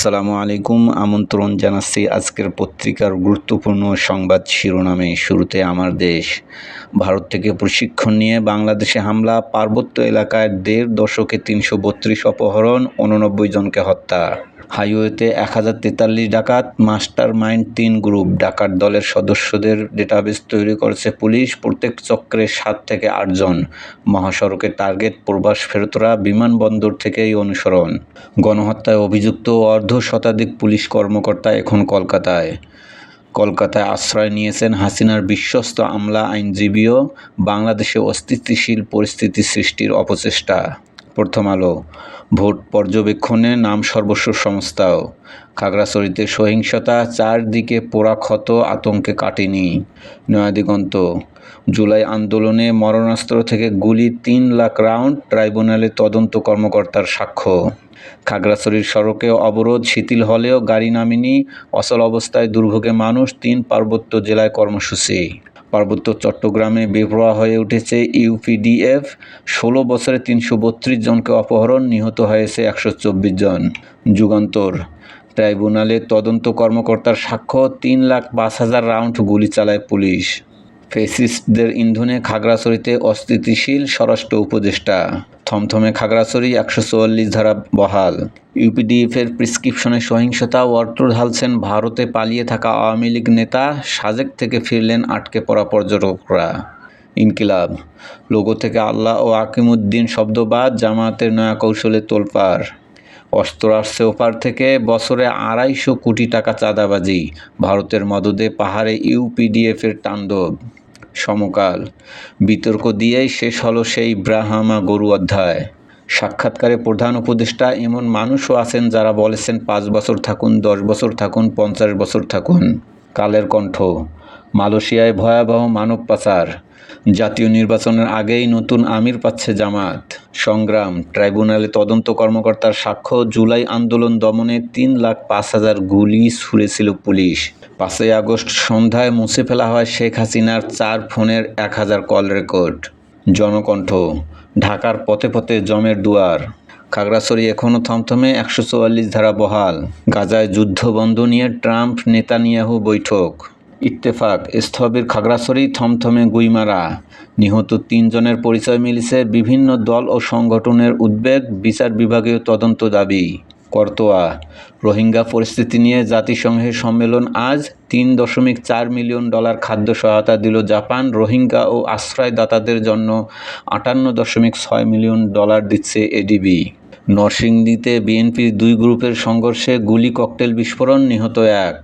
আসসালামু আলাইকুম। আমন্ত্রণ জানাচ্ছি আজকের পত্রিকার গুরুত্বপূর্ণ সংবাদ শিরোনামে। শুরুতে আমার দেশ। ভারত থেকে প্রশিক্ষণ নিয়ে বাংলাদেশে হামলা, পার্বত্য এলাকায় দেড় দশকে তিনশো বত্রিশ অপহরণ উননব্বই জনকে হত্যা। হাইওয়েতে এক হাজার তেতাল্লিশ ডাকাত মাস্টার মাইন্ড তিন গ্রুপ। ডাকাত দলের সদস্যদের ডেটাবেস তৈরি করেছে পুলিশ। প্রত্যেক চক্রে সাত থেকে আটজন মহাসড়কে টার্গেট প্রবাস ফেরতরা বিমানবন্দর থেকেই অনুসরণ। গণহত্যায় অভিযুক্ত অর্ধ শতাধিক পুলিশ কর্মকর্তা এখন কলকাতায়। কলকাতায় আশ্রয় নিয়েছেন হাসিনার বিশ্বস্ত আমলা আইনজীবীও। বাংলাদেশে অস্থিতিশীল পরিস্থিতি সৃষ্টির অপচেষ্টা। প্রথম আলো। ভোট পর্যবেক্ষণে নাম সর্বস্ব সংস্থাও। খাগড়াছড়িতে সহিংসতা চারদিকে পোড়া ক্ষত আতঙ্কে কাটেনি নয়াদিগন্ত জুলাই আন্দোলনে মরণাস্ত্র থেকে গুলি তিন লাখ রাউন্ড ট্রাইব্যুনালে তদন্ত কর্মকর্তার সাক্ষ্য। খাগড়াছড়ির সড়কে অবরোধ, শিথিল হলেও গাড়ি নামেনি। অচল অবস্থায় দুর্ভোগে মানুষ তিন পার্বত্য জেলায় কর্মসূচি। পার্বত্য চট্টগ্রামে বেপরোয়া হয়ে উঠেছে ইউপিডিএফ ষোলো বছরে তিনশো বত্রিশ জনকে অপহরণ, নিহত হয়েছে একশো চব্বিশ জন যুগান্তর। ট্রাইব্যুনালে তদন্ত কর্মকর্তার সাক্ষ্য, তিন লাখ পাঁচ হাজার রাউন্ড গুলি চালায় পুলিশ। ফেসিস্টদের ইন্ধনে খাগড়াছড়িতে অস্থিতিশীল স্বরাষ্ট্র উপদেষ্টা। থমথমে খাগড়াছড়ি একশো চুয়াল্লিশ ধারা বহাল। ইউপিডিএফের প্রেসক্রিপশনে সহিংসতা অর্থ ঢালছেন ভারতে পালিয়ে থাকা আওয়ামী লীগ নেতা সাজেক থেকে ফিরলেন আটকে পড়া পর্যটকরা। ইনকিলাব, লোগো থেকে আল্লাহ ও আকিমুদ্দিন শব্দবাদ, জামায়াতের নয়া কৌশলে তোলপাড়। অস্ত্র আসছে ওপার থেকে, বছরে আড়াইশো কোটি টাকা চাঁদাবাজি। ভারতের মদদে পাহাড়ে ইউপিডিএফের তাণ্ডব। সমকাল। বিতর্ক দিয়েই শেষ হলো সেই ব্রাহ্মা গরু অধ্যায়। সাক্ষাৎকারে প্রধান উপদেষ্টা এমন মানুষও আছেন যারা বলেছেন, পাঁচ বছর থাকুন, দশ বছর থাকুন, পঞ্চাশ বছর থাকুন। কালের কণ্ঠ। মালয়েশিয়ায় ভয়াবহ মানব পাচার। জাতীয় নির্বাচনের আগেই নতুন আমির পাচ্ছে জামাত। সংগ্রাম, ট্রাইব্যুনালে তদন্ত কর্মকর্তার সাক্ষ্য, জুলাই আন্দোলন দমনে তিন লাখ পাঁচ হাজার গুলি ছুঁড়েছিল পুলিশ। পাঁচই আগস্ট সন্ধ্যায় মুছে ফেলা হয় শেখ হাসিনার চার ফোনের এক হাজার কল রেকর্ড। জনকণ্ঠ, ঢাকার পথে পথে জমের দুয়ার। খাগড়াছড়ি এখনও থমথমে একশো চুয়াল্লিশ ধারা বহাল। গাজায় যুদ্ধবন্ধ নিয়ে ট্রাম্প নেতানিয়াহু বৈঠক। ইত্তেফাক। স্থবির খাগড়াছড়ি থমথমে গুইমারা। নিহত তিনজনের পরিচয় মিলেছে বিভিন্ন দল ও সংগঠনের উদ্বেগ, বিচার বিভাগীয় তদন্ত দাবি। করতোয়া। রোহিঙ্গা পরিস্থিতি নিয়ে জাতিসংঘের সম্মেলন আজ তিন দশমিক চার মিলিয়ন ডলার খাদ্য সহায়তা দিল জাপান। রোহিঙ্গা ও আশ্রয়দাতাদের জন্য আটান্ন দশমিক ছয় মিলিয়ন ডলার দিচ্ছে এডিবি। নরসিংদীতে বিএনপির দুই গ্রুপের সংঘর্ষে গুলি ককটেল বিস্ফোরণ, নিহত এক।